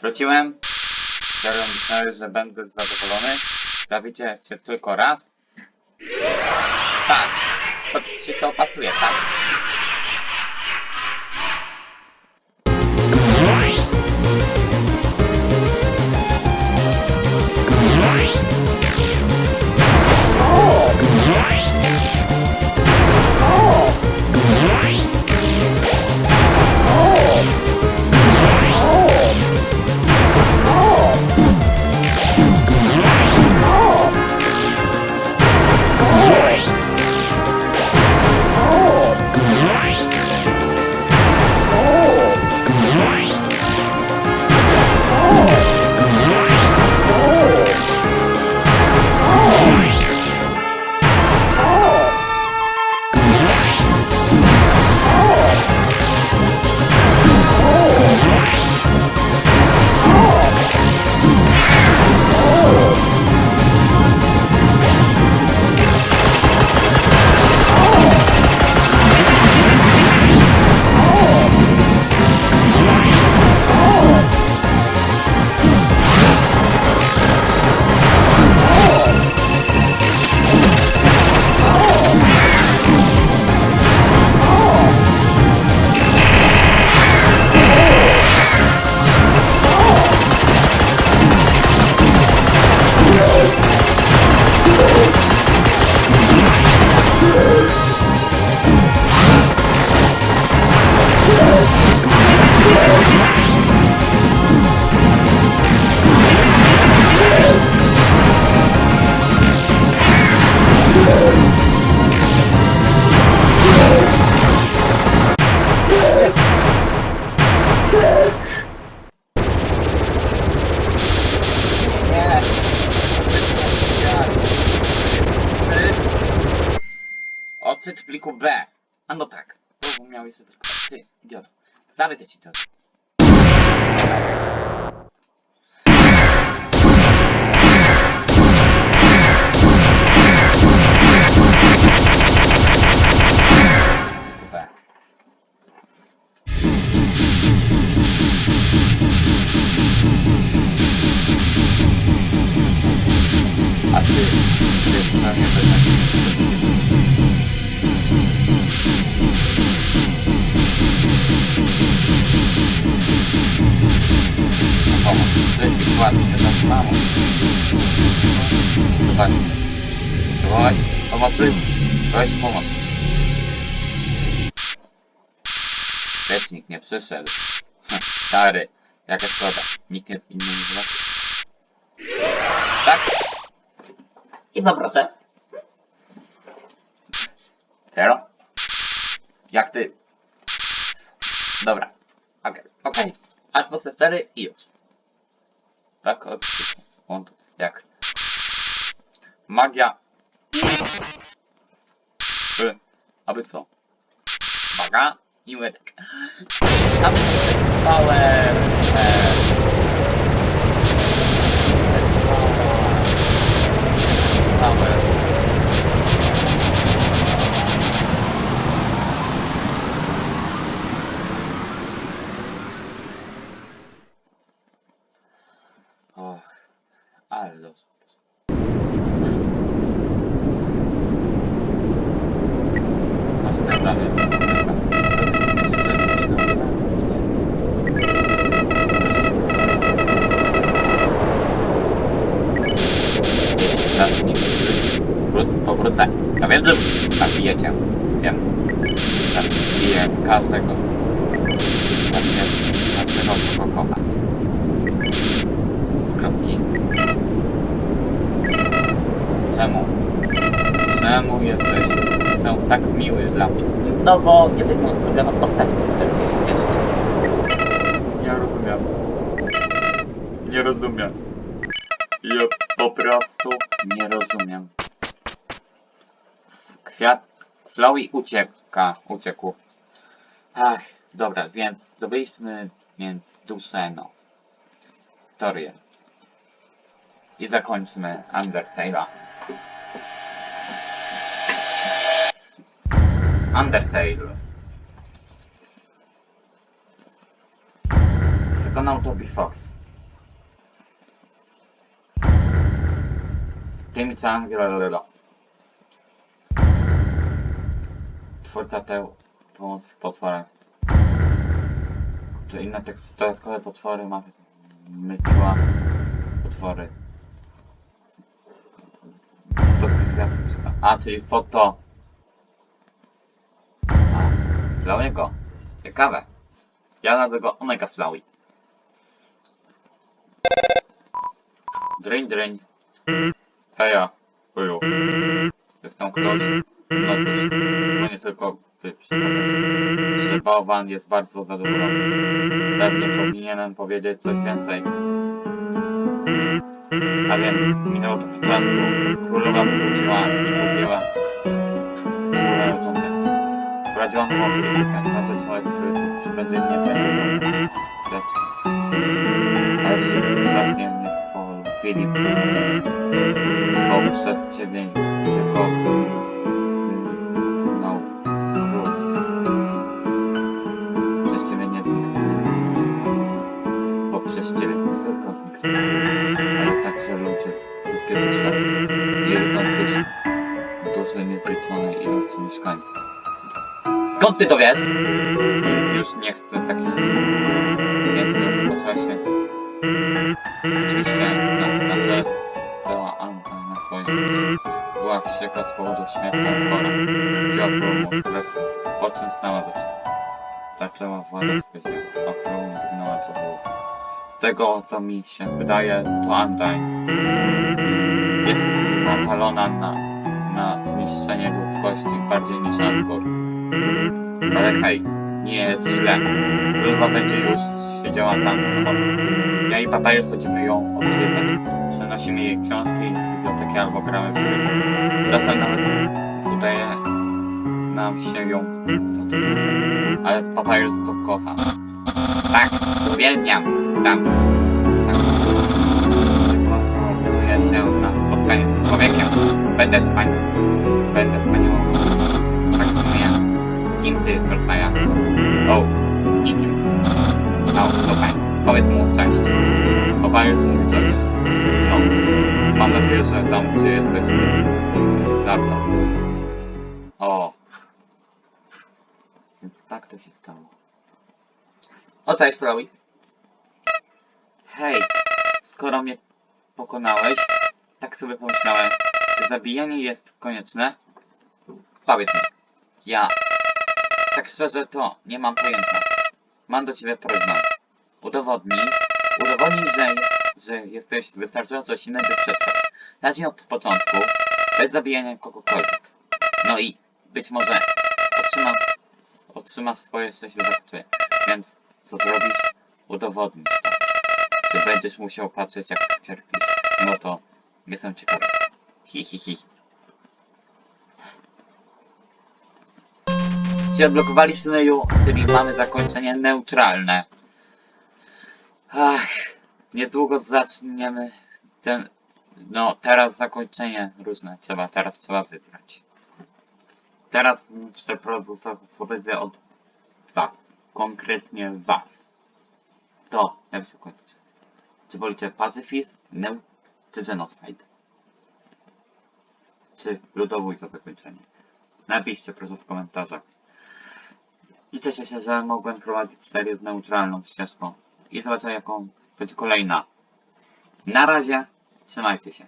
Wróciłem. Ja myślałem, że będę zadowolony. Zabicie cię tylko raz. Tak. To ci to pasuje, tak? Odczyt pliku B. A no tak. To miałeś sobie tylko. Ty, idioto. Ci to. Pliku B. A ty, ty pewnie będę. Trzeci wkład, nie znaczy mamo. Zobacz. Wołać pomocy. Wołać pomoc. Lecznik nie przyszedł. Hm, Stary, jaka szkoda. Nikt nie z innym nie zobaczył. Tak? I co proszę? Zero? Jak ty? Dobra. Okej, okej. Aż po 4 i już. Tak, on. Jak? Magia. Y, Aby co? Maga i łydek. Aby power. Power. Ale los. A spędzamy. Wrócę, powrócę. Ja wiem, że nabijecie. Wiem. Nabiję w każdego. Tak miły dla mnie? No bo nie tylko ulubiona postać, która ciężko. Nie rozumiem. Nie rozumiem. Ja po prostu nie rozumiem. Kwiat... Chloe ucieka. Uciekł. Ach, dobra, więc zdobyliśmy więc duszę, no. Torię. I zakończmy Undertale'a. Undertale. Wykonał Toby Fox. Tim Chang, Twórca tę pomoc w potworach. Czy inne teksty, dodatkowe potwory ma myciła potwory. A, czyli foto. A, Flauiego. Ciekawe. Ja nazwę go Omega Flowey. Dryń, dryń. Heja, uju. Jest tam ktoś. No cóż, to nie tylko przypadek. Że bałwan jest bardzo zadowolony. Pewnie powinienem powiedzieć coś więcej. A więc minęło trochę czasu. Królowa wróciła i urządzenie. Prowadziła nową politykę. Znaczy człowiek, który przybędzie nie będzie rzeczy. Ale wszyscy strasznie mnie polubili. Bo przez ciebie tylko zniknął król. Przez ciebie nie zniknął. Bo przez ciebie nie tylko zniknął. Ale także ludzie, ludzkie dusze. I licząc już duże niezliczonej ilości mieszkańców. Skąd ty to wiesz? Już nie chce takich więc rozpoczęła się oczywiście na, na czele stała Anka na swoim. Była wściekła z powodu śmierci Arkora wzięła królową królestwo po czym sama zaczęła. Zaczęła władać świecie a królową zginęła to było z tego co mi się wydaje to Undyne jest napalona na, na zniszczenie ludzkości bardziej niż Antor ale hej, nie jest źle. Królowa będzie już siedziała tam samochodzie. Ja i papa już chodzimy ją odwiedzać. Przenosimy jej książki biblioteki albo gramy w gry. Czasem nawet udaje nam się ją. Ale papa już to kocha. Tak, uwielbiam. Tam. Przygotowuję się na spotkanie z człowiekiem. Będę z panią. Będę z panią. Kim ty rozmawiasz? O, z nikim. O, słuchaj, powiedz mu cześć. Obajec mówi cześć. No, mam nadzieję, że tam, gdzie jesteś, Darka. O. Więc tak to się stało. O, cześć, Flowey. Hej, skoro mnie pokonałeś, tak sobie pomyślałem, czy zabijanie jest konieczne? Powiedz mi. Ja tak szczerze to nie mam pojęcia. Mam do ciebie prośbę. Udowodnij, udowodnij, że, że jesteś wystarczająco silny, by przetrwać. Zacznij od początku, bez zabijania kogokolwiek. No i być może otrzymam, otrzymasz swoje szczęśliwe zakończenie. Więc co zrobić? Udowodnić to. Czy będziesz musiał patrzeć jak cierpisz? No to jestem ciekawy. Hi hi hi. Cię odblokowaliśmy już, czyli mamy zakończenie neutralne. Ach, niedługo zaczniemy ten, no teraz zakończenie różne trzeba, teraz trzeba wybrać. Teraz przeprowadzę propozycję od was, konkretnie was. To, jak się kończyć? Czy wolicie pacyfizm, neu, czy genocide? Czy ludobójcze zakończenie? Napiszcie proszę w komentarzach. Cieszę się, że mogłem prowadzić serię z neutralną ścieżką. I zobaczę jaką będzie kolejna. Na razie, trzymajcie się.